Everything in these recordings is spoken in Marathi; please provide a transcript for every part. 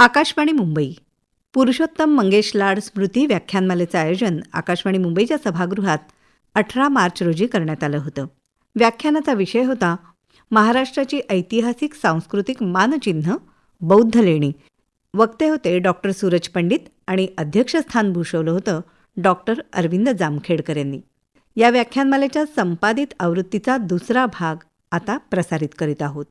आकाशवाणी मुंबई. पुरुषोत्तम मंगेश लाड स्मृती व्याख्यानमालेचं आयोजन आकाशवाणी मुंबईच्या सभागृहात अठरा मार्च रोजी करण्यात आलं होतं. व्याख्यानाचा विषय होता महाराष्ट्राची ऐतिहासिक सांस्कृतिक मानचिन्ह बौद्ध लेणी. वक्ते होते डॉक्टर सूरज पंडित आणि अध्यक्षस्थान भूषवलं होतं डॉक्टर अरविंद जामखेडकर यांनी. या व्याख्यानमालेच्या संपादित आवृत्तीचा दुसरा भाग आता प्रसारित करीत आहोत.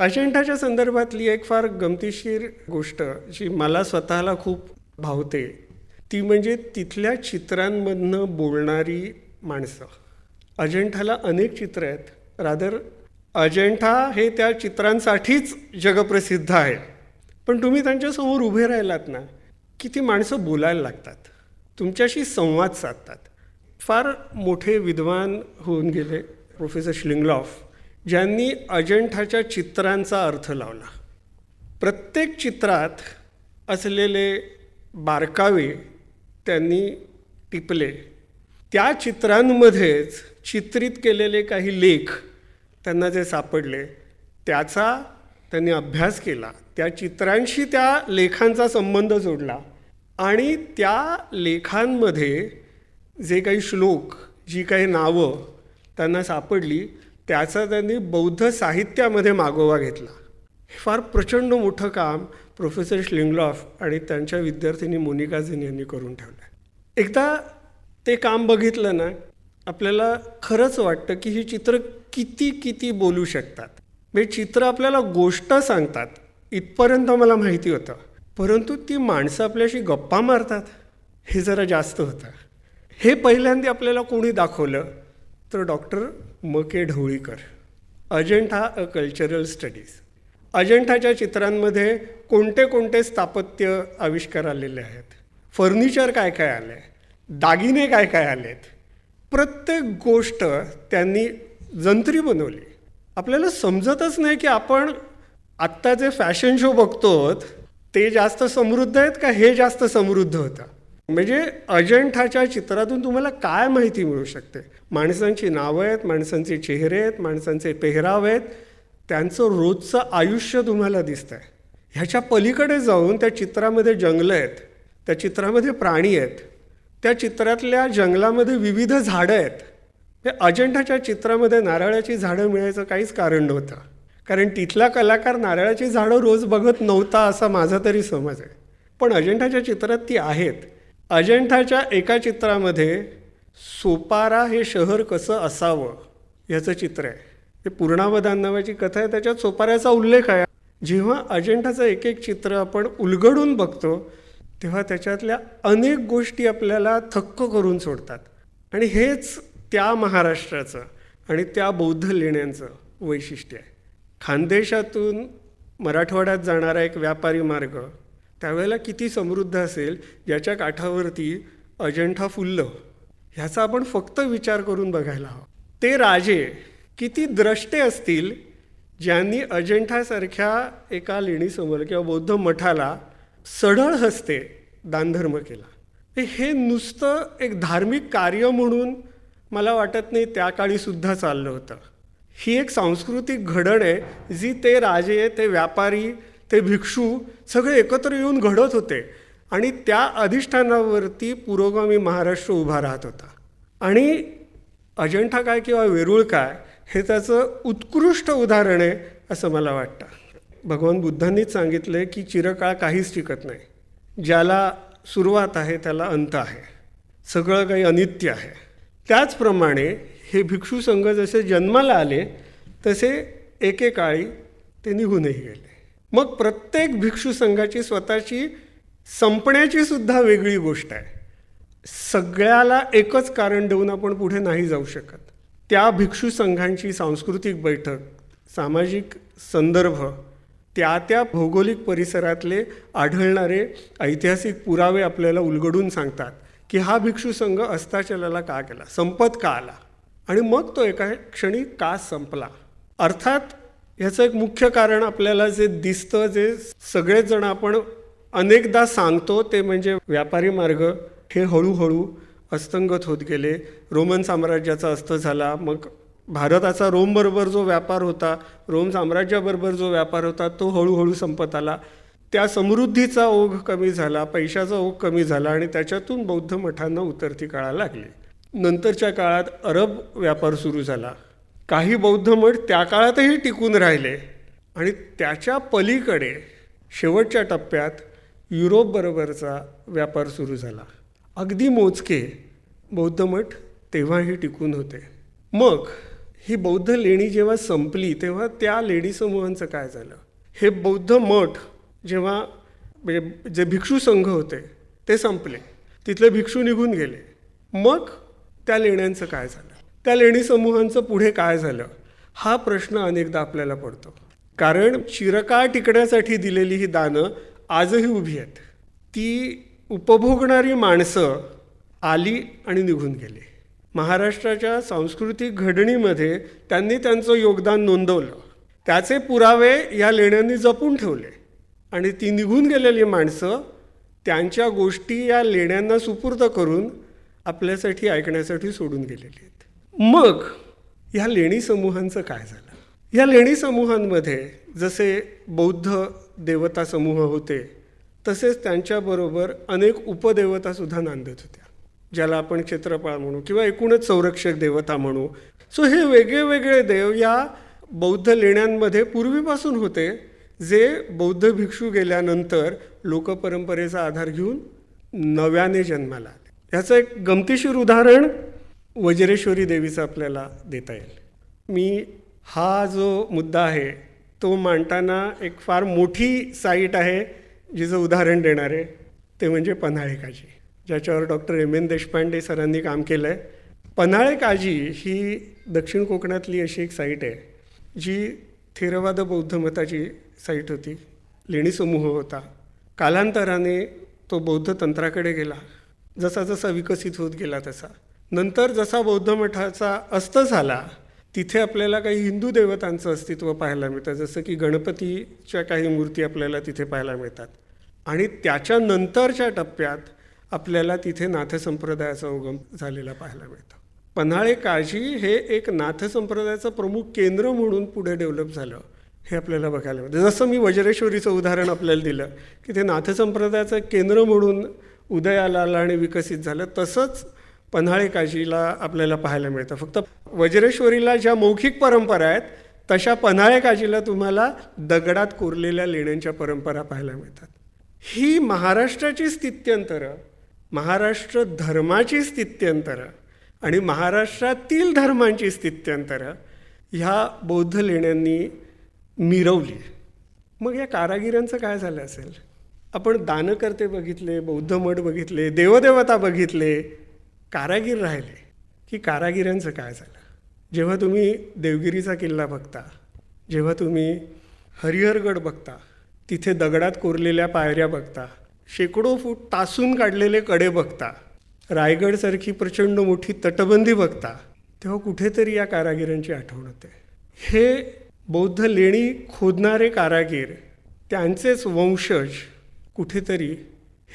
अजेंठाच्या संदर्भातली एक फार गमतीशीर गोष्ट जी मला स्वतःला खूप भावते ती म्हणजे तिथल्या चित्रांमधनं बोलणारी माणसं. अजेंठाला अनेक चित्र आहेत. रादर अजेंठा हे त्या चित्रांसाठीच जगप्रसिद्ध आहे. पण तुम्ही त्यांच्यासमोर उभे राहिलात ना की ती माणसं बोलायला लागतात. तुमच्याशी संवाद साधतात. फार मोठे विद्वान होऊन गेले प्रोफेसर श्लिंगलॉफ. ज्यांनी अजंठाच्या चित्रांचा अर्थ लावला. प्रत्येक चित्रात असलेले बारकावे त्यांनी टिपले. त्या चित्रांमध्येच चित्रित केलेले काही लेख त्यांना जे सापडले त्याचा त्यांनी अभ्यास केला. त्या चित्रांशी त्या लेखांचा संबंध जोडला आणि त्या लेखांमध्ये जे काही श्लोक जी काही नावं त्यांना सापडली त्याचा त्यांनी बौद्ध साहित्यामध्ये मागोवा घेतला. हे फार प्रचंड मोठं काम प्रोफेसर श्लिंगलॉफ आणि त्यांच्या विद्यार्थिनी मोनिका झेन यांनी करून ठेवलं एकदा ते काम बघितलं ना आपल्याला खरंच वाटतं की ही चित्र किती किती बोलू शकतात. म्हणजे चित्र आपल्याला गोष्ट सांगतात. इथपर्यंत मला माहिती होतं. परंतु ती माणसं आपल्याशी गप्पा मारतात. हे जरा जास्त होतं. हे पहिल्यांदा आपल्याला कोणी दाखवलं तर डॉक्टर म K Dhavalikar Ajanta a cultural studies. अजेंठाच्या चित्रांमध्ये कोणते कोणते स्थापत्य आविष्कार आलेले आहेत? फर्निचर काय काय आलं आहे दागिने काय काय आलेत? प्रत्येक गोष्ट त्यांनी जंत्री बनवली. आपल्याला समजतच नाही की आपण आत्ता जे फॅशन शो बघतो ते जास्त समृद्ध आहेत का हे जास्त समृद्ध होतं? म्हणजे अजंठाच्या चित्रातून तुम्हाला काय माहिती मिळू शकते? माणसांची नावं आहेत माणसांचे चेहरे आहेत माणसांचे पेहराव आहेत. त्यांचं रोजचं आयुष्य तुम्हाला दिसतं आहे ह्याच्या पलीकडे जाऊन त्या चित्रामध्ये जंगलं आहेत त्या चित्रामध्ये प्राणी आहेत त्या चित्रातल्या जंगलामध्ये विविध झाडं आहेत. हे अजंठाच्या चित्रामध्ये नारळाची झाडं मिळायचं काहीच कारण नव्हतं. कारण तिथला कलाकार नारळाची झाडं रोज बघत नव्हता असा माझा तरी समज आहे. पण अजंठाच्या चित्रात ती आहेत. अजंठाच्या एका चित्रामध्ये सोपारा हे शहर कसं असावं ह्याचं चित्र आहे. हे पूर्णावधान नावाची कथा आहे. त्याच्यात सोपाऱ्याचा उल्लेख आहे. जेव्हा अजंठाचं एक एक चित्र आपण उलगडून बघतो तेव्हा त्याच्यातल्या अनेक गोष्टी आपल्याला थक्क करून सोडतात. आणि हेच त्या महाराष्ट्राचं आणि त्या बौद्ध लेण्यांचं वैशिष्ट्य आहे. खानदेशातून मराठवाड्यात जाणारा एक व्यापारी मार्ग त्यावेळेला किती समृद्ध असेल ज्याच्या काठावरती अजंठा फुललं. ह्याचा आपण फक्त विचार करून बघायला हवा. ते राजे किती द्रष्टे असतील ज्यांनी अजंठासारख्या एका लेणीसमोर किंवा बौद्ध मठाला सढळ हस्ते दानधर्म केला. हे नुसतं एक धार्मिक कार्य म्हणून मला वाटत नाही त्या काळीसुद्धा चाललं होतं. ही एक सांस्कृतिक घडण आहे जी ते राजे ते व्यापारी ते भिक्षू सगळे एकत्र येऊन घडत होते आणि त्या अधिष्ठानावरती पुरोगामी महाराष्ट्र उभा राहत होता. आणि अजंठा काय किंवा वेरूळ काय हे त्याचं उत्कृष्ट उदाहरण आहे असं मला वाटतं. भगवान बुद्धांनीच सांगितलं की चिरकाळ काहीच टिकत नाही. ज्याला सुरुवात आहे त्याला अंत आहे. सगळं काही अनित्य आहे. त्याचप्रमाणे हे भिक्षू संघ जसे जन्माला आले तसे एकेकाळी ते निघूनही गेले. मग प्रत्येक भिक्षू संघाची स्वतःची संपण्याची सुद्धा वेगळी गोष्ट आहे. सगळ्याला एकच कारण देऊन आपण पुढे नाही जाऊ शकत. त्या भिक्षू संघांची सांस्कृतिक बैठक सामाजिक संदर्भ त्या त्या भौगोलिक परिसरातले आढळणारे ऐतिहासिक पुरावे आपल्याला उलगडून सांगतात की हा भिक्षू संघ अस्ताचलाला का केला संपत का आला? आणि मग तो एका क्षणी का संपला? अर्थात ह्याचं एक मुख्य कारण आपल्याला जे दिसतं जे सगळेच जण आपण अनेकदा सांगतो ते म्हणजे व्यापारी मार्ग हे हळूहळू अस्तंगत होत गेले. रोमन साम्राज्याचा अस्त झाला. मग भारताचा रोमबरोबर जो व्यापार होता रोम साम्राज्याबरोबर जो व्यापार होता तो हळूहळू संपत आला. त्या समृद्धीचा ओघ कमी झाला पैशाचा ओघ कमी झाला आणि त्याच्यातून बौद्ध मठांना उतरती काळा लागली. नंतरच्या काळात अरब व्यापार सुरू झाला. काही बौद्ध मठ त्या काळातही टिकून राहिले. आणि त्याच्या पलीकडे शेवटच्या टप्प्यात युरोपबरोबरचा व्यापार सुरू झाला. अगदी मोजके बौद्ध मठ तेव्हाही टिकून होते. मग ही बौद्ध लेणी जेव्हा संपली तेव्हा त्या लेणी समूहांचं काय झालं? हे बौद्ध मठ जेव्हा म्हणजे जे भिक्षू संघ होते ते संपले. तिथले भिक्षू निघून गेले. मग त्या लेण्यांचं काय झालं? त्या लेणी समूहांचं पुढे काय झालं हा प्रश्न अनेकदा आपल्याला पडतो. कारण चिरकाळ टिकण्यासाठी दिलेली ही दानं आजही उभी आहेत. ती उपभोगणारी माणसं आली आणि निघून गेली. महाराष्ट्राच्या सांस्कृतिक घडणीमध्ये त्यांनी त्यांचं योगदान नोंदवलं. त्याचे पुरावे या लेण्यांनी जपून ठेवले आणि ती निघून गेलेली माणसं त्यांच्या गोष्टी या लेण्यांना सुपूर्द करून आपल्यासाठी ऐकण्यासाठी सोडून गेलेली आहेत. मग ह्या लेणी समूहांचं काय झालं? ह्या लेणी समूहांमध्ये जसे बौद्ध देवता समूह होते तसेच त्यांच्याबरोबर अनेक उपदेवतासुद्धा नांदत होत्या ज्याला आपण क्षेत्रपाळ म्हणू किंवा एकूणच संरक्षक देवता म्हणू. सो हे वेगळे वेगळे देव या बौद्ध लेण्यांमध्ये पूर्वीपासून होते जे बौद्ध भिक्षू गेल्यानंतर लोकपरंपरेचा आधार घेऊन नव्याने जन्माला आले. ह्याचं एक गमतीशीर उदाहरण वज्रेश्वरी देवीचं आपल्याला देता येईल. मी हा जो मुद्दा आहे तो मांडताना एक फार मोठी साईट आहे जिचं उदाहरण देणार आहे ते म्हणजे पन्हाळे काजी ज्याच्यावर डॉक्टर एम एन देशपांडे सरांनी काम केलं आहे पन्हाळे काजी ही दक्षिण कोकणातली अशी एक साईट आहे जी थेरवाद बौद्ध मताची साईट होती लेणी समूह होता. कालांतराने तो बौद्ध तंत्राकडे गेला जसा जसा विकसित होत गेला तसा. नंतर जसा बौद्ध मठाचा अस्त झाला तिथे आपल्याला काही हिंदू देवतांचं अस्तित्व पाहायला मिळतं. जसं की गणपतीच्या काही मूर्ती आपल्याला तिथे पाहायला मिळतात. आणि त्याच्या नंतरच्या टप्प्यात आपल्याला तिथे नाथसंप्रदायाचा उगम झालेला पाहायला मिळतो. पन्हाळे काळजी हे एक नाथसंप्रदायाचं प्रमुख केंद्र म्हणून पुढे डेव्हलप झालं हे आपल्याला बघायला मिळतं. जसं मी वज्रेश्वरीचं उदाहरण आपल्याला दिलं की ते नाथसंप्रदायाचं केंद्र म्हणून उदयाला आलं आणि विकसित झालं तसंच पन्हाळे काशीला आपल्याला पाहायला मिळतं. फक्त वज्रेश्वरीला ज्या मौखिक परंपरा आहेत तशा पन्हाळे काशीला तुम्हाला दगडात कोरलेल्या लेण्यांच्या परंपरा पाहायला मिळतात. ही महाराष्ट्राची स्थित्यंतरं महाराष्ट्र धर्माची स्थित्यंतरं आणि महाराष्ट्रातील धर्मांची स्थित्यंतरं ह्या बौद्ध लेण्यांनी मिरवली. मग या कारागिरांचं काय झालं असेल? आपण दानकर्ते बघितले बौद्ध मठ बघितले देवदेवता बघितले कारागीर राहिले. की कारागिरांचं काय झालं? जेव्हा तुम्ही देवगिरीचा किल्ला बघता जेव्हा तुम्ही हरिहरगड बघता तिथे दगडात कोरलेल्या पायऱ्या बघता शेकडो फूट तासून काढलेले कडे बघता रायगडसारखी प्रचंड मोठी तटबंदी बघता तेव्हा कुठेतरी या कारागिरांची आठवण होते. हे बौद्ध लेणी खोदणारे कारागीर त्यांचेच वंशज कुठेतरी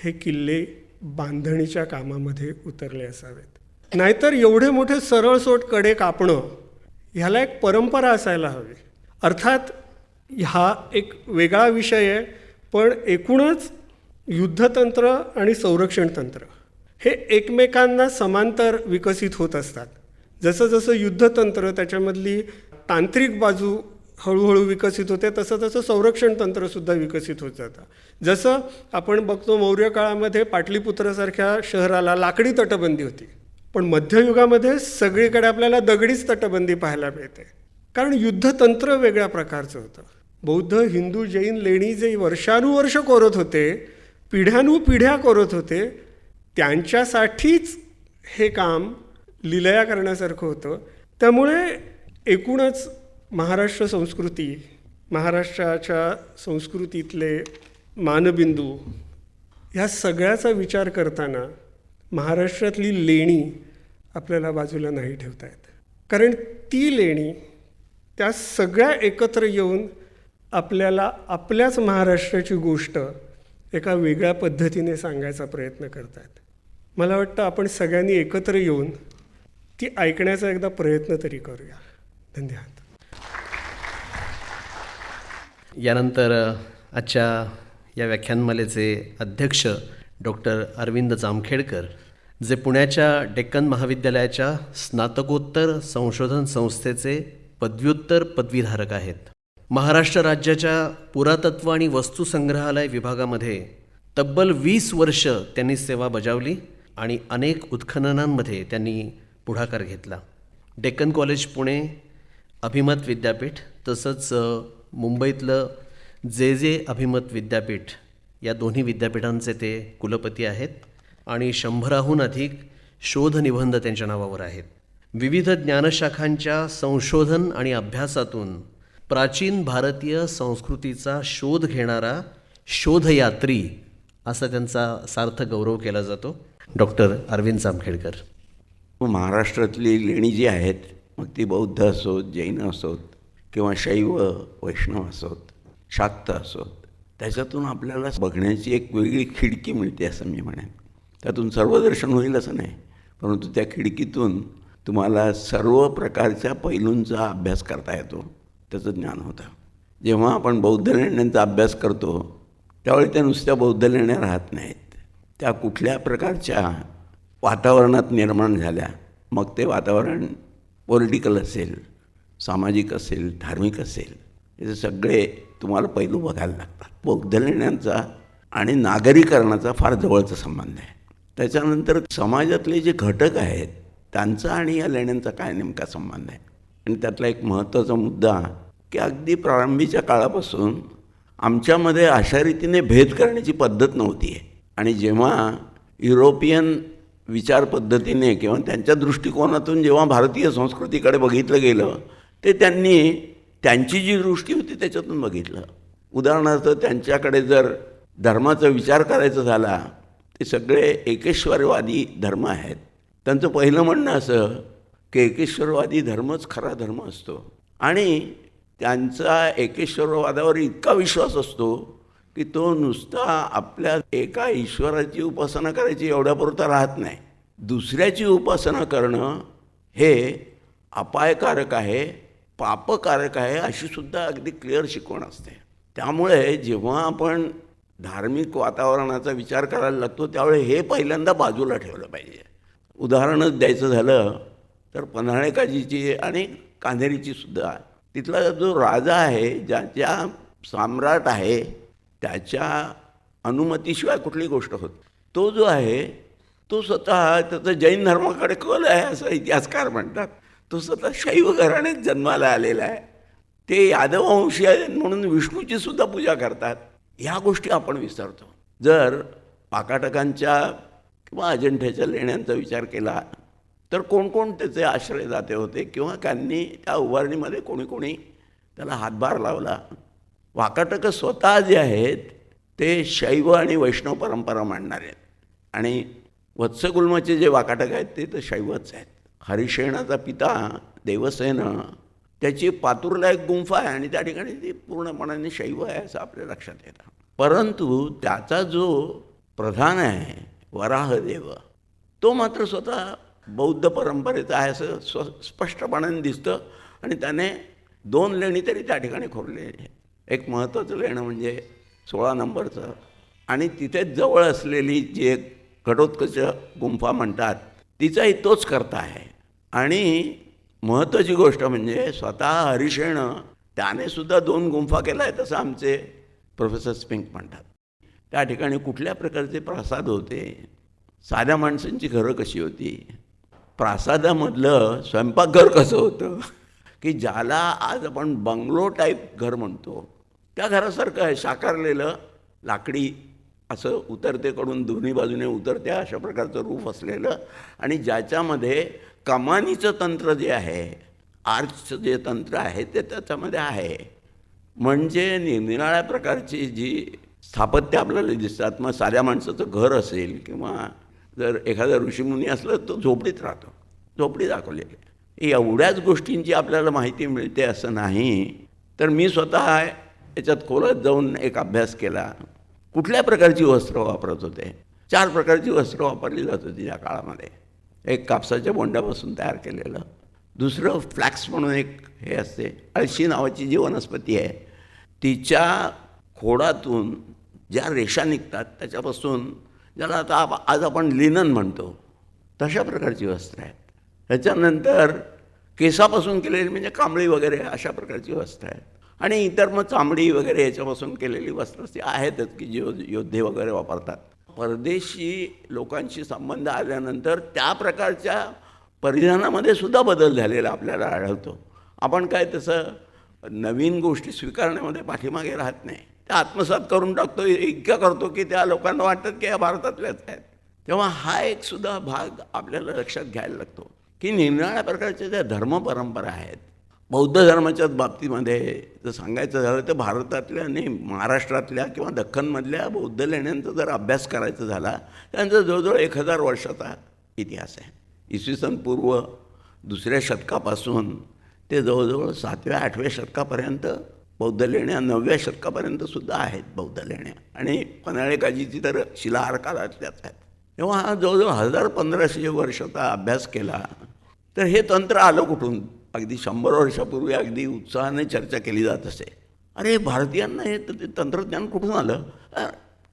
हे किल्ले बांधणीच्या कामामध्ये उतरले असावेत. नाहीतर एवढे मोठे सरळसोटकडे कापणं ह्याला एक परंपरा असायला हवी. अर्थात हा एक वेगळा विषय आहे पण एकूणच युद्धतंत्र आणि संरक्षण तंत्र हे एकमेकांना समांतर विकसित होत असतात. जसं जसं युद्धतंत्र त्याच्यामधली तांत्रिक बाजू हळूहळू विकसित होते तसं तसं संरक्षण तंत्रसुद्धा विकसित होत जातं. जसं आपण बघतो मौर्य काळामध्ये पाटलीपुत्रासारख्या शहराला लाकडी तटबंदी होती. पण मध्ययुगामध्ये सगळीकडे आपल्याला दगडीच तटबंदी पाहायला मिळते. कारण युद्धतंत्र वेगळ्या प्रकारचं होतं. बौद्ध हिंदू जैन लेणी जे वर्षानुवर्ष कोरत होते पिढ्यानुपिढ्या कोरत होते त्यांच्यासाठीच हे काम लिलया करण्यासारखं होतं. त्यामुळे एकूणच महाराष्ट्र संस्कृती महाराष्ट्राच्या संस्कृतीतले मानबिंदू ह्या सगळ्याचा विचार करताना महाराष्ट्रातली लेणी आपल्याला बाजूला नाही ठेवता येत. कारण ती लेणी त्या सगळ्या एकत्र येऊन आपल्याला आपल्याच महाराष्ट्राची गोष्ट एका वेगळ्या पद्धतीने सांगायचा प्रयत्न करत आहेत मला वाटतं आपण सगळ्यांनी एकत्र येऊन ती ऐकण्याचा एकदा प्रयत्न तरी करूया. धन्यवाद. यानंतर आजच्या या व्याख्यानमालेचे अध्यक्ष डॉक्टर अरविंद जामखेडकर जे पुण्याच्या डेक्कन महाविद्यालयाच्या स्नातकोत्तर संशोधन संस्थेचे पदव्युत्तर पदवीधारक आहेत. महाराष्ट्र राज्याच्या पुरातत्व आणि वस्तुसंग्रहालय विभागामध्ये तब्बल वीस वर्ष त्यांनी सेवा बजावली आणि अनेक उत्खननांमध्ये त्यांनी पुढाकार घेतला. डेक्कन कॉलेज पुणे अभिमत विद्यापीठ तसंच मुंबईतलं जे जे अभिमत विद्यापीठ या दोन्ही विद्यापीठांचे ते कुलपती आहेत आणि शंभराहून अधिक शोधनिबंध त्यांच्या नावावर आहेत. विविध ज्ञानशाखांच्या संशोधन आणि अभ्यासातून प्राचीन भारतीय संस्कृतीचा शोध घेणारा शोधयात्री असा त्यांचा सार्थ गौरव केला जातो. डॉक्टर अरविंद जामखेडकर. महाराष्ट्रातली लेणी जी आहेत मग ती बौद्ध असोत जैन असोत किंवा शैव वैष्णव असोत शाक्त असोत त्याच्यातून आपल्याला बघण्याची एक वेगळी खिडकी मिळते असं मी म्हणेन. त्यातून सर्व दर्शन होईल असं नाही. परंतु त्या खिडकीतून तुम्हाला सर्व प्रकारच्या पैलूंचा अभ्यास करता येतो. त्याचं ज्ञान होतं. जेव्हा आपण बौद्ध लेण्यांचा अभ्यास करतो त्यावेळी त्या नुसत्या बौद्ध लेण्या राहत नाहीत. त्या कुठल्या प्रकारच्या वातावरणात निर्माण झाल्या मग ते वातावरण पॉलिटिकल असेल सामाजिक असेल धार्मिक असेल हे सगळे तुम्हाला पैलू बघायला लागतात. बौद्ध लेण्यांचा आणि नागरीकरणाचा फार जवळचा संबंध आहे. त्याच्यानंतर समाजातले जे घटक आहेत त्यांचा आणि या लेण्यांचा काय नेमका संबंध आहे? आणि त्यातला एक महत्त्वाचा मुद्दा की अगदी प्रारंभीच्या काळापासून आमच्यामध्ये अशा रीतीने भेद करण्याची पद्धत नव्हती आहे. आणि जेव्हा युरोपियन विचार पद्धतीने किंवा त्यांच्या दृष्टिकोनातून जेव्हा भारतीय संस्कृतीकडे बघितलं गेलं ते त्यांनी त्यांची जी दृष्टी होती त्याच्यातून बघितलं. उदाहरणार्थ त्यांच्याकडे जर धर्माचा विचार करायचा झाला ते सगळे एकेश्वरवादी धर्म आहेत. त्यांचं पहिलं म्हणणं असं की एकेश्वरवादी धर्मच खरा धर्म असतो. आणि त्यांचा एकेश्वरवादावर इतका विश्वास असतो की तो नुसता आपल्या एका ईश्वराची उपासना करायची एवढ्यापुरता राहत नाही. दुसऱ्याची उपासना करणं हे अपायकारक आहे पापकारक आहे अशी सुद्धा अगदी क्लिअर शिकवण असते. त्यामुळे जेव्हा आपण धार्मिक वातावरणाचा विचार करायला लागतो त्यावेळी हे पहिल्यांदा बाजूला ठेवलं पाहिजे. उदाहरणच द्यायचं झालं तर पन्हाळेकाजीची आणि कान्हेरीची सुद्धा. तिथला जो राजा आहे ज्याच्या सम्राट आहे त्याच्या अनुमतीशिवाय कुठली गोष्ट होत तो जो आहे तो स्वतः त्याचा जैन धर्माकडे कल आहे असं इतिहासकार म्हणतात. तो स्वतः शैव घराण्यात जन्माला आलेला आहे. ते यादववंशी आहेत म्हणून विष्णूची सुद्धा पूजा करतात. ह्या गोष्टी आपण विसरतो. जर पाकाटकांच्या किंवा अजिंठ्याच्या लेण्यांचा विचार केला तर कोण कोण त्याचे आश्रयदाते होते किंवा त्यांनी त्या उभारणीमध्ये कोणी कोणी त्याला हातभार लावला? वाकाटकं स्वतः जे आहेत ते शैव आणि वैष्णव परंपरा मांडणारे आहेत. आणि वत्सगुल्माचे जे वाकाटक आहेत ते तर शैवच आहेत. हरिशेणाचा पिता देवसेन त्याची पातूरला एक गुंफा आहे आणि त्या ठिकाणी ती पूर्णपणाने शैव आहे असं आपल्या लक्षात येतं. परंतु त्याचा जो प्रधान आहे वराहदेव तो मात्र स्वतः बौद्ध परंपरेचा आहे असं स्व स्पष्टपणाने दिसतं आणि त्याने दोन लेणी तरी त्या ठिकाणी खोरलेली आहे एक महत्त्वाचं लेणं म्हणजे सोळा नंबरचं. आणि तिथेच जवळ असलेली जी एक घटोत्कच गुंफा म्हणतात तिचाही तोच करता आहे. आणि महत्त्वाची गोष्ट म्हणजे स्वतः हरिशेण त्याने सुद्धा दोन गुंफा केला आहे तसं आमचे प्रोफेसर स्पिंक म्हणतात. त्या ठिकाणी कुठल्या प्रकारचे प्रासाद होते? साध्या माणसांची घरं कशी होती? प्रासादामधलं स्वयंपाकघर कसं होतं? की ज्याला आज आपण बंगलो टाईप घर म्हणतो त्या घरासारखं आहे साकारलेलं लाकडी असं उतरतेकडून दोन्ही बाजूने उतरत्या अशा प्रकारचं रूफ असलेलं आणि ज्याच्यामध्ये कमानीचं तंत्र जे आहे आर्चचं जे तंत्र आहे ते त्याच्यामध्ये आहे. म्हणजे निरनिराळ्या प्रकारची जी स्थापत्य आपल्याला दिसतात मग साध्या माणसाचं घर असेल किंवा जर एखादा ऋषीमुनी असलं तर झोपडीत राहतो. झोपडी दाखवलेली. एवढ्याच गोष्टींची आपल्याला माहिती मिळते असं नाही. तर मी स्वतः याच्यात खोलत जाऊन एक अभ्यास केला. कुठल्या प्रकारची वस्त्र वापरत होते? चार प्रकारची वस्त्र वापरली जात होती त्या काळामध्ये. एक कापसाच्या बोंडापासून तयार केलेलं. दुसरं फ्लॅक्स म्हणून एक हे असते अळशी नावाची जी वनस्पती आहे तिच्या खोडातून ज्या रेषा निघतात त्याच्यापासून ज्याला आता आप- आज आपण लिनन म्हणतो तशा प्रकारची वस्त्र आहेत. त्याच्यानंतर केसापासून केलेली म्हणजे कांबळी वगैरे अशा प्रकारची वस्त्र आहेत. आणि इतर मग चांबडी वगैरे याच्यापासून केलेली वस्त्र ती आहेतच की जो योद्धे वगैरे वापरतात. परदेशी लोकांशी संबंध आल्यानंतर त्या प्रकारच्या परिधानामध्ये सुद्धा बदल झालेला आपल्याला आढळतो. आपण काय तसं नवीन गोष्टी स्वीकारण्यामध्ये पाठीमागे राहत नाही. त्या आत्मसात करून टाकतो इतकं करतो की त्या लोकांना वाटतं की या भारतातल्याच आहेत. तेव्हा हा एक सुद्धा भाग आपल्याला लक्षात घ्यायला लागतो की निरनिराळ्या प्रकारच्या ज्या धर्मपरंपरा आहेत बौद्ध धर्माच्या बाबतीमध्ये जर सांगायचं झालं तर भारतातल्या आणि महाराष्ट्रातल्या किंवा दख्खनमधल्या बौद्ध लेण्यांचा जर अभ्यास करायचा झाला त्यांचा जवळजवळ एक हजार वर्षाचा इतिहास आहे. इसवी सन पूर्व दुसऱ्या शतकापासून ते जवळजवळ सातव्या आठव्या शतकापर्यंत बौद्ध लेण्या नवव्या शतकापर्यंत सुद्धा आहेत बौद्ध लेण्या. आणि पन्हाळे काजीची तर शिलाहार काळातल्याच आहेत. तेव्हा हा जवळजवळ हजार पंधराशे वर्षाचा अभ्यास केला तर हे तंत्र आलं कुठून? अगदी शंभर वर्षापूर्वी अगदी उत्साहाने चर्चा केली जात असे. अरे भारतीयांना हे ते तंत्रज्ञान कुठून आलं?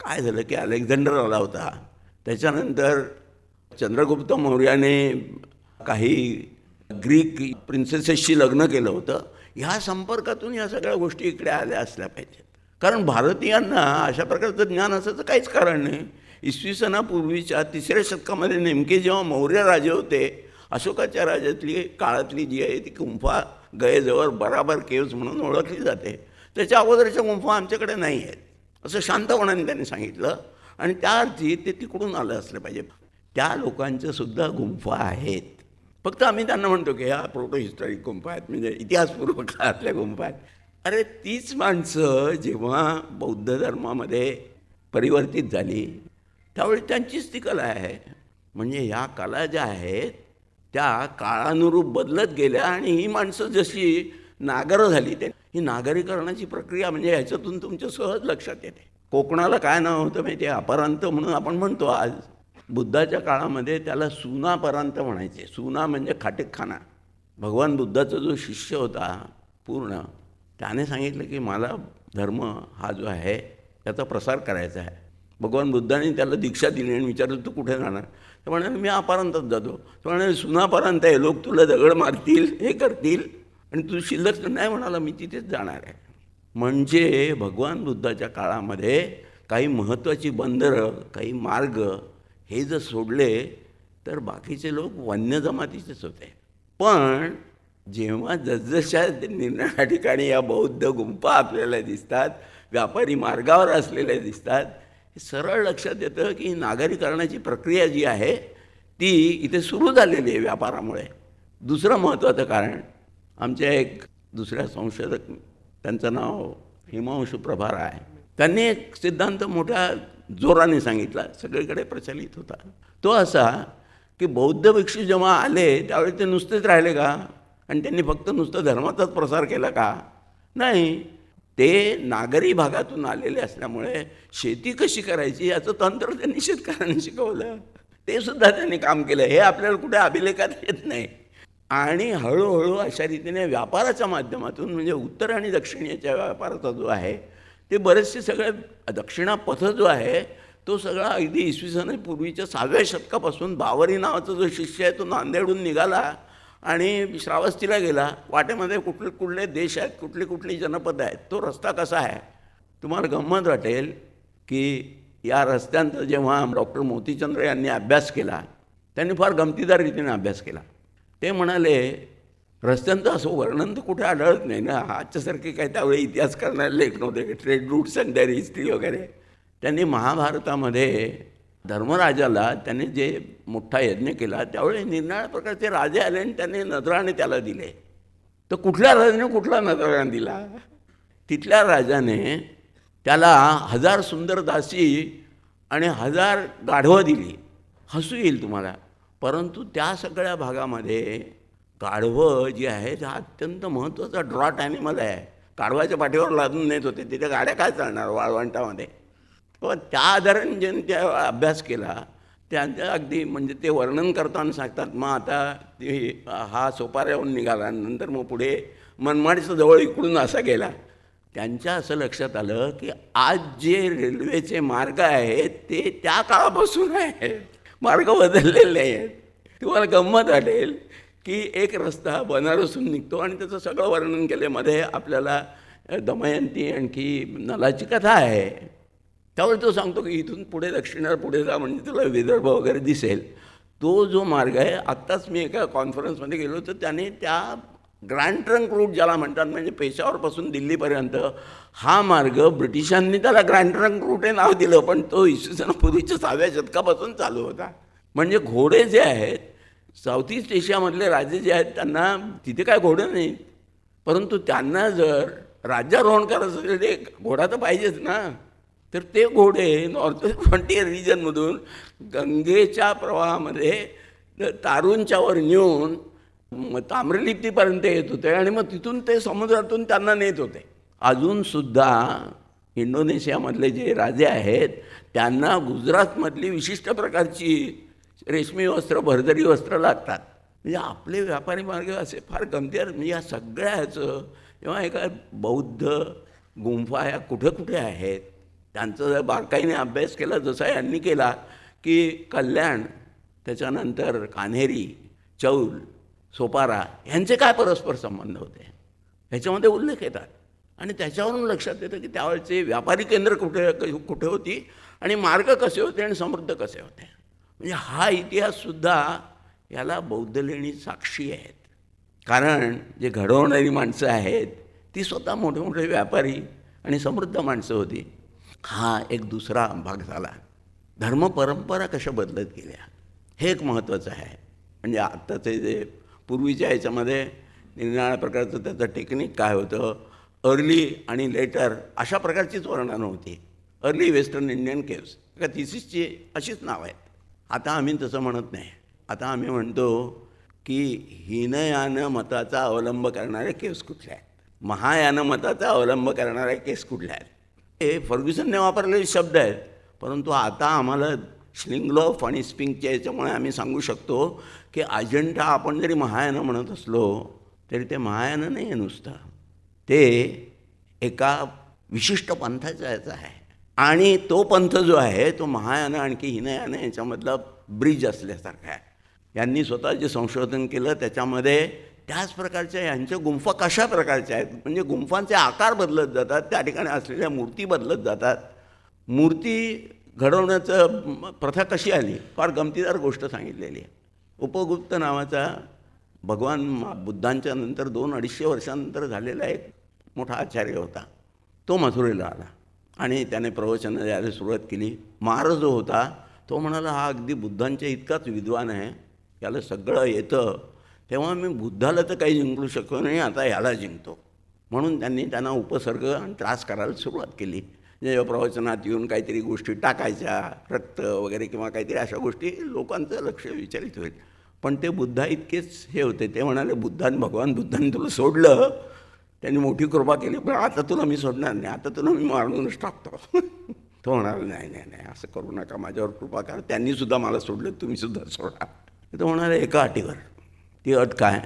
काय झालं की अलेक्झांडर आला होता. त्याच्यानंतर चंद्रगुप्त मौर्याने काही ग्रीक प्रिन्सेसेसशी लग्न केलं होतं. ह्या संपर्कातून या सगळ्या गोष्टी इकडे आल्या असल्या पाहिजेत. कारण भारतीयांना अशा प्रकारचं ज्ञान असायचं काहीच कारण नाही. इसवी सणापूर्वीच्या तिसऱ्या शतकामध्ये नेमके जेव्हा मौर्य राजे होते अशोकाच्या राज्यातली काळातली जी आहे ती गुंफा गयेजवळ बराबर केव्ज म्हणून ओळखली जाते. त्याच्या अगोदरच्या गुंफा आमच्याकडे नाही आहेत. असं शांतपणाने त्यांनी सांगितलं. आणि त्या अर्थी ते तिकडून आलं असलं पाहिजे. त्या लोकांच्या सुद्धा गुंफा आहेत. फक्त आम्ही त्यांना म्हणतो की ह्या प्रोटो हिस्टॉरिक गुंफा आहेत म्हणजे इतिहासपूर्व काळातल्या गुंफा आहेत. अरे तीच माणसं जेव्हा बौद्ध धर्मामध्ये परिवर्तित झाली त्यावेळी त्यांचीच ती कला आहे. म्हणजे ह्या कला ज्या आहेत त्या काळानुरूप बदलत गेल्या आणि ही माणसं जशी नागरं झाली ते ही नागरीकरणाची प्रक्रिया म्हणजे ह्याच्यातून तुमच्या सहज लक्षात येते. कोकणाला काय नाव होतं माहिती आहे अपरांत म्हणून आपण म्हणतो आज. बुद्धाच्या काळामध्ये त्याला सुनापरांत म्हणायचे. सुना म्हणजे खाटेखाना भगवान बुद्धाचा जो शिष्य होता पूर्ण त्याने सांगितलं की मला धर्म हा जो आहे त्याचा प्रसार करायचा आहे. भगवान बुद्धाने त्याला दीक्षा दिली आणि विचारलं तू कुठे जाणार? तर म्हणाले मी अपरांतात जातो. तो म्हणाले सुनापरांत आहे लोक तुला दगड मारतील हे करतील आणि तू शिल्लक नाही म्हणाला मी तिथेच जाणार आहे. म्हणजे भगवान बुद्धाच्या काळामध्ये काही महत्त्वाची बंदरं काही मार्ग हे जर सोडले तर बाकीचे लोक वन्य जमातीचेच होते. पण जेव्हा जसजशा निर्णया ठिकाणी या बौद्ध गुंफा आपल्याला दिसतात व्यापारी मार्गावर असलेल्या दिसतात हे सरळ लक्षात येतं की नागरीकरणाची प्रक्रिया जी आहे ती इथे सुरू झालेली आहे व्यापारामुळे. दुसरं महत्त्वाचं कारण आमच्या एक दुसऱ्या संशोधक त्यांचं नाव हिमांशु प्रभार आहे. त्यांनी एक सिद्धांत मोठ्या जोराने सांगितला सगळीकडे प्रचलित होता. तो असा की बौद्ध भिक्षू जेव्हा आले त्यावेळी ते नुसतेच राहिले का? आणि त्यांनी फक्त नुसतं धर्माचाच प्रसार केला का? नाही. ते नागरी भागातून आलेले असल्यामुळे शेती कशी करायची याचं तंत्र त्यांनी शेतकऱ्यांनी शिकवलं. ते सुद्धा त्यांनी काम केलं. हे आपल्याला कुठे अभिलेखात येत नाही. आणि हळूहळू अशा रीतीने व्यापाराच्या माध्यमातून म्हणजे उत्तर आणि दक्षिणेच्या व्यापाराचा जो आहे ते बरेचसे सगळे दक्षिणापथ जो आहे तो सगळा अगदी इसवी सन पूर्वीच्या सहाव्या शतकापासून बावरी नावाचा जो शिष्य आहे तो नांदेडहून निघाला. आणि श्रावस्तीला गेला वाटेमध्ये कुठले कुठले देश आहेत कुठली कुठली जनपद आहेत तो रस्ता कसा आहे? तुम्हाला गंमत वाटेल की या रस्त्यांचा जेव्हा डॉक्टर मोतीचंद्र यांनी अभ्यास केला त्यांनी फार गमतीदार रीतीने अभ्यास केला. ते म्हणाले रस्त्यांचं असं वर्णन तर कुठे आढळत नाही ना? आजच्यासारखे काही त्यावेळी इतिहास करणारे लेख नव्हते trade routes and their history वगैरे. त्यांनी महाभारतामध्ये धर्मराजाला त्याने जे मोठा यज्ञ केला त्यावेळी निरनिळ्या प्रकारचे राजे आले आणि त्याने नजराने त्याला दिले. तर कुठल्या राजाने कुठला नजराने दिला? तिथल्या राजाने त्याला हजार सुंदर दासी आणि हजार गाढवं दिली. हसू येईल तुम्हाला. परंतु त्या सगळ्या भागामध्ये गाढवं जी आहे हा अत्यंत महत्त्वाचा ड्रॉट ॲनिमल आहे. गाढवाच्या पाठीवर लादून नेत होते. तिथे गाड्या काय चालणार वाळवंटामध्ये? पण त्या आधाराने ज्यांनी त्या अभ्यास केला त्यांचं अगदी म्हणजे ते वर्णन करताना सांगतात मग आता ते हा सोपाऱ्याहून निघाला नंतर मग पुढे मनमाडीचा जवळ इकडून असा गेला. त्यांच्या असं लक्षात आलं की आज जे रेल्वेचे मार्ग आहेत ते त्या काळापासून आहेत. मार्ग बदललेले आहेत. तुम्हाला गंमत वाटेल की एक रस्ता बनारसून निघतो आणि त्याचं सगळं वर्णन केले मध्ये आपल्याला दमयंती आणखी नलाची कथा आहे. त्यावर तो सांगतो की इथून पुढे दक्षिणेला पुढे जा म्हणजे तुला विदर्भ वगैरे दिसेल. तो जो मार्ग आहे आत्ताच मी एका कॉन्फरन्समध्ये गेलो तर त्याने त्या ग्रँड ट्रंक रूट ज्याला म्हणतात म्हणजे पेशावरपासून दिल्लीपर्यंत हा मार्ग ब्रिटिशांनी त्याला ग्रँड ट्रंक रूट हे नाव दिलं पण तो इसवी सणापूर्वीच्या सहाव्या शतकापासून चालू होता. म्हणजे घोडे जे आहेत साऊथ ईस्ट एशियामधले राजे जे आहेत त्यांना तिथे काय घोडे नाहीत. परंतु त्यांना जर राज्यारोहण करायचं असेल तर घोडा तर पाहिजेच ना. तर ते घोडे नॉर्थ फ्रंटियर रिजनमधून गंगेच्या प्रवाहामध्ये तारूंच्यावर नेऊन मग ताम्रलिप्तीपर्यंत येत होते आणि मग तिथून ते समुद्रातून त्यांना नेत होते. अजूनसुद्धा इंडोनेशियामधले जे राजे आहेत त्यांना गुजरातमधली विशिष्ट प्रकारची रेशमी वस्त्र भरदरी वस्त्र लागतात. म्हणजे आपले व्यापारी मार्ग असे फार गमतीदार म्हणजे या सगळ्याचं किंवा एका बौद्ध गुंफा ह्या कुठे कुठे आहेत त्यांचा जर बारकाईने अभ्यास केला जसा यांनी केला की कल्याण त्याच्यानंतर कान्हेरी चौल सोपारा यांचे काय परस्पर संबंध होते? ह्याच्यामध्ये उल्लेख येतात. आणि त्याच्यावरून लक्षात येतं की त्यावेळचे व्यापारी केंद्र कुठे कुठे होती आणि मार्ग कसे होते आणि समृद्ध कसे होते? म्हणजे हा इतिहाससुद्धा याला बौद्ध लेणी साक्षी आहेत. कारण जे घडवणारी माणसं आहेत ती स्वतः मोठे मोठे व्यापारी आणि समृद्ध माणसं होती. हा एक दुसरा भाग झाला. धर्म परंपरा कशा बदलत गेल्या? हे एक महत्त्वाचं आहे. म्हणजे आत्ताचे जे पूर्वीच्या ह्याच्यामध्ये निरनिराळ्या प्रकारचं त्याचं टेक्निक काय होतं? अर्ली आणि लेटर अशा प्रकारचीच वर्णनं होती. अर्ली वेस्टर्न इंडियन केव्स का थिसिसची अशीच नाव आहेत. आता आम्ही तसं म्हणत नाही. आता आम्ही म्हणतो की हीनयानं मताचा अवलंब करणारे केव्स कुठल्या आहेत? महायान मताचा अवलंब करणारे केस कुठल्या आहेत? हे फर्ग्युसनने वापरलेले शब्द आहेत. परंतु आता आम्हाला स्लिंगलॉफ आणि स्पिंगच्या याच्यामुळे आम्ही सांगू शकतो की अजंठा आपण जरी महायानं म्हणत असलो तरी ते महायानं नाही आहे नुसतं. ते एका विशिष्ट पंथाचा याचा आहे. आणि तो पंथ जो आहे तो महायानं आणखी हिनयानं याच्यामधला ब्रिज असल्यासारखा आहे. यांनी स्वतः जे संशोधन केलं त्याच्यामध्ये त्याच प्रकारच्या यांच्या गुंफा कशा प्रकारच्या आहेत? म्हणजे गुंफांचे आकार बदलत जातात त्या ठिकाणी असलेल्या मूर्ती बदलत जातात. मूर्ती घडवण्याचं प्रथा कशी आली? फार गमतीदार गोष्ट सांगितलेली आहे. उपगुप्त नावाचा भगवान बुद्धांच्या नंतर दोन अडीचशे वर्षानंतर झालेला एक मोठा आचार्य होता. तो मथुरेला आला आणि त्याने प्रवचन द्यायला सुरुवात केली. मार जो होता तो म्हणाला हा अगदी बुद्धांच्या इतकाच विद्वान आहे. याला सगळं येतं. तेव्हा मी बुद्धाला तर काही जिंकू शकलो नाही आता याला जिंकतो. म्हणून त्यांनी त्यांना उपसर्ग आणि त्रास करायला सुरुवात केली. म्हणजे प्रवचनात येऊन काहीतरी गोष्टी टाकायच्या रक्त वगैरे किंवा काहीतरी अशा गोष्टी लोकांचं लक्ष विचलित होईल. पण ते बुद्धा इतकेच हे होते ते म्हणाले बुद्धान भगवान बुद्धाने तुला सोडलं. त्यांनी मोठी कृपा केली पण आता तुला मी सोडणार नाही आता तुला मी मारूनच टाकतो. तो म्हणाला नाही नाही नाही असं करू नका माझ्यावर कृपा करा. त्यांनीसुद्धा मला सोडलं तुम्हीसुद्धा सोडा. तो म्हणाले एका अटीवर. ती अट काय?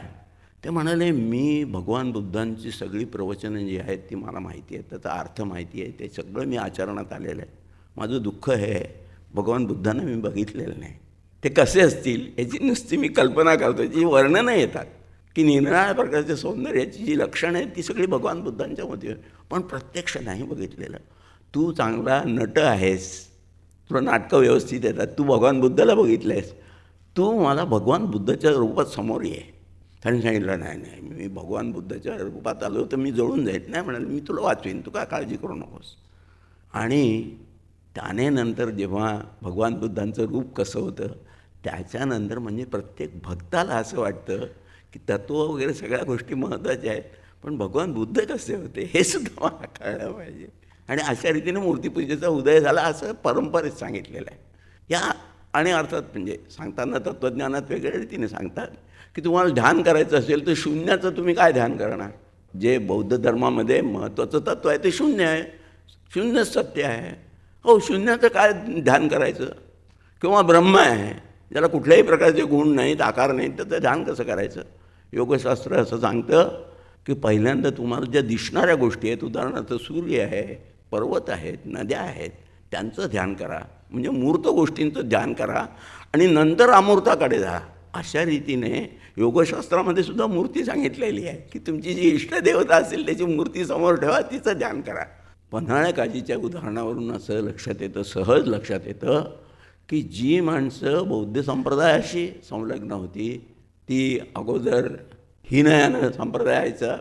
ते म्हणाले मी भगवान बुद्धांची सगळी प्रवचनं जी आहेत ती मला माहिती आहे त्याचा अर्थ माहिती आहे. ते सगळं मी आचरणात आलेलं आहे. माझं दुःख हे आहे. भगवान बुद्धांना मी बघितलेलं नाही. ते कसे असतील? याची नुसती मी कल्पना करतो. जी वर्णनं येतात. की निरनिराळ्या प्रकारच्या सौंदर्याची जी लक्षणं आहेत ती सगळी भगवान बुद्धांच्यामध्ये आहेत. पण प्रत्यक्ष नाही बघितलेलं. तू चांगला नट आहेस. तुला नाटकं व्यवस्थित येतात. तू भगवान बुद्धाला बघितलं आहेस तू मला भगवान बुद्धाच्या रूपात समोर ये. त्यांनी सांगितलं नाही नाही मी भगवान बुद्धाच्या रूपात आलो तर मी जळून जाईल नाही म्हणाल मी तुला वाचवेन तू काय काळजी करू नकोस? आणि त्याने नंतर जेव्हा भगवान बुद्धांचं रूप कसं होतं त्याच्यानंतर म्हणजे प्रत्येक भक्ताला असं वाटतं की तत्व वगैरे सगळ्या गोष्टी महत्त्वाच्या आहेत पण भगवान बुद्ध कसे होते हे सुद्धा मला कळलं पाहिजे. आणि अशा रीतीने मूर्तीपूजेचा उदय झाला असं परंपरेत सांगितलेलं आहे. या आणि अर्थात म्हणजे सांगताना तत्त्वज्ञानात वेगळ्या रीतीने सांगतात की तुम्हाला ध्यान करायचं असेल तर शून्याचं तुम्ही काय ध्यान करणार? जे बौद्ध धर्मामध्ये महत्त्वाचं तत्त्व आहे ते शून्य आहे. शून्यच सत्य आहे. हो शून्याचं काय ध्यान करायचं? किंवा ब्रह्म आहे. ज्याला कुठल्याही प्रकारचे गुण नाहीत आकार नाहीत तर ते ध्यान कसं करायचं? योगशास्त्र असं सांगतं की पहिल्यांदा तुम्हाला ज्या दिसणाऱ्या गोष्टी आहेत उदाहरणार्थ सूर्य आहे पर्वत आहेत नद्या आहेत त्यांचं ध्यान करा. म्हणजे मूर्त गोष्टींचं ध्यान करा आणि नंतर अमूर्ताकडे जा. अशा रीतीने योगशास्त्रामध्ये सुद्धा मूर्ती सांगितलेली आहे की तुमची जी इष्टदेवता असेल त्याची मूर्ती समोर ठेवा तिचं ध्यान करा. पन्हाळ्या काजीच्या उदाहरणावरून असं लक्षात येतं सहज लक्षात येतं की जी माणसं बौद्ध संप्रदायाशी संलग्न होती ती अगोदर हीनयानं संप्रदायाचा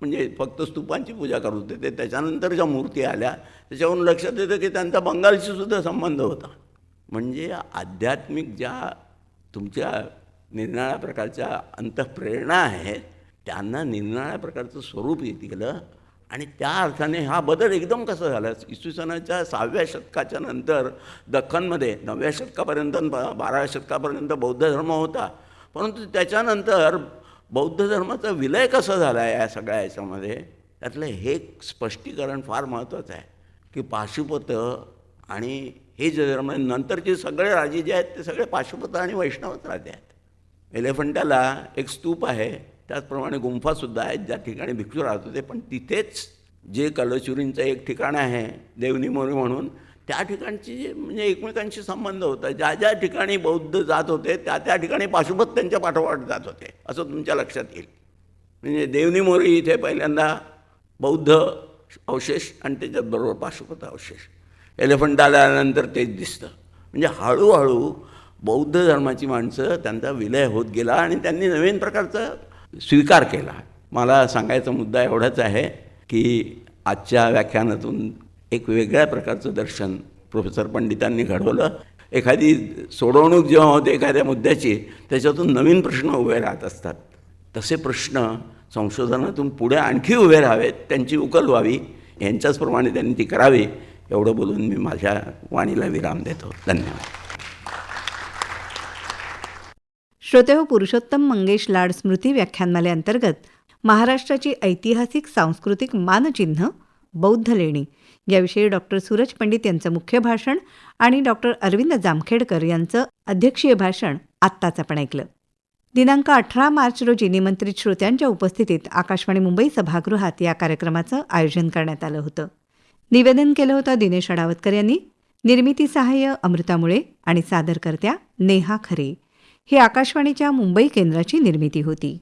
म्हणजे फक्त स्तूपांची पूजा करत होते ते त्याच्यानंतर ज्या मूर्ती आल्या. त्याच्यावरून लक्षात येतं की त्यांचा बंगालशी सुद्धा संबंध होता. म्हणजे आध्यात्मिक ज्या तुमच्या निरनाळ्या प्रकारच्या अंतःप्रेरणा आहेत त्यांना निरनिळ्या प्रकारचं स्वरूप येत गेलं आणि त्या अर्थाने हा बदल एकदम कसा झाला? इसवी सनाच्या सहाव्या शतकाच्या नंतर दख्खनमध्ये नवव्या शतकापर्यंत बाराव्या शतकापर्यंत बौद्ध धर्म होता. परंतु त्याच्यानंतर बौद्ध धर्माचा विलय कसा झाला आहे या सगळ्या याच्यामध्ये? त्यातलं हे स्पष्टीकरण फार महत्त्वाचं आहे. की पाशुपत आणि हे जर म्हणजे नंतरचे सगळे राजे जे आहेत ते सगळे पाशुपत आणि वैष्णवच राजे आहेत. एलिफंटाला एक स्तूप आहे त्याचप्रमाणे गुंफासुद्धा आहेत ज्या ठिकाणी भिक्षू राहत होते. पण तिथेच जे कलचुरींचं एक ठिकाण आहे देवनीमोरी म्हणून त्या ठिकाणची जे म्हणजे एकमेकांशी संबंध होता. ज्या ज्या ठिकाणी बौद्ध जात होते त्या त्या ठिकाणी पाशुपत त्यांच्या पाठोपाठ जात होते असं तुमच्या लक्षात येईल. म्हणजे देवनीमोरी इथे पहिल्यांदा बौद्ध अवशेष आणि त्याच्याचबरोबर पाशुपत अवशेष. एलिफंट आल्यानंतर तेच दिसतं. म्हणजे हळूहळू बौद्ध धर्माची माणसं त्यांचा विलय होत गेला आणि त्यांनी नवीन प्रकारचा स्वीकार केला. मला सांगायचा मुद्दा एवढाच आहे की आजच्या व्याख्यानातून एक वेगळ्या प्रकारचं दर्शन प्रोफेसर पंडितांनी घडवलं. एखादी सोडवणूक जेव्हा होते एखाद्या मुद्द्याची त्याच्यातून नवीन प्रश्न उभे राहत असतात. तसे प्रश्न संशोधनातून पुढे आणखी उभे राहावेत त्यांची उकल व्हावी यांच्याचप्रमाणे त्यांनी ती करावी एवढं बोलून मी माझ्या वाणीला विराम देतो. धन्यवाद. श्रोतेहो पुरुषोत्तम मंगेश लाड स्मृती व्याख्यानमालेअंतर्गत महाराष्ट्राची ऐतिहासिक सांस्कृतिक मानचिन्ह बौद्ध लेणी. याविषयी डॉक्टर सूरज पंडित यांचं मुख्य भाषण आणि डॉक्टर अरविंद जामखेडकर यांचं अध्यक्षीय भाषण आत्ताच आपण ऐकलं. दिनांक अठरा मार्च रोजी निमंत्रित श्रोत्यांच्या उपस्थितीत आकाशवाणी मुंबई सभागृहात या कार्यक्रमाचं आयोजन करण्यात आलं होतं. निवेदन केलं होतं दिनेश अडावतकर यांनी. निर्मिती सहाय्य अमृतामुळे आणि सादरकर्त्या नेहा खरे. ही आकाशवाणीच्या मुंबई केंद्राची निर्मिती होती.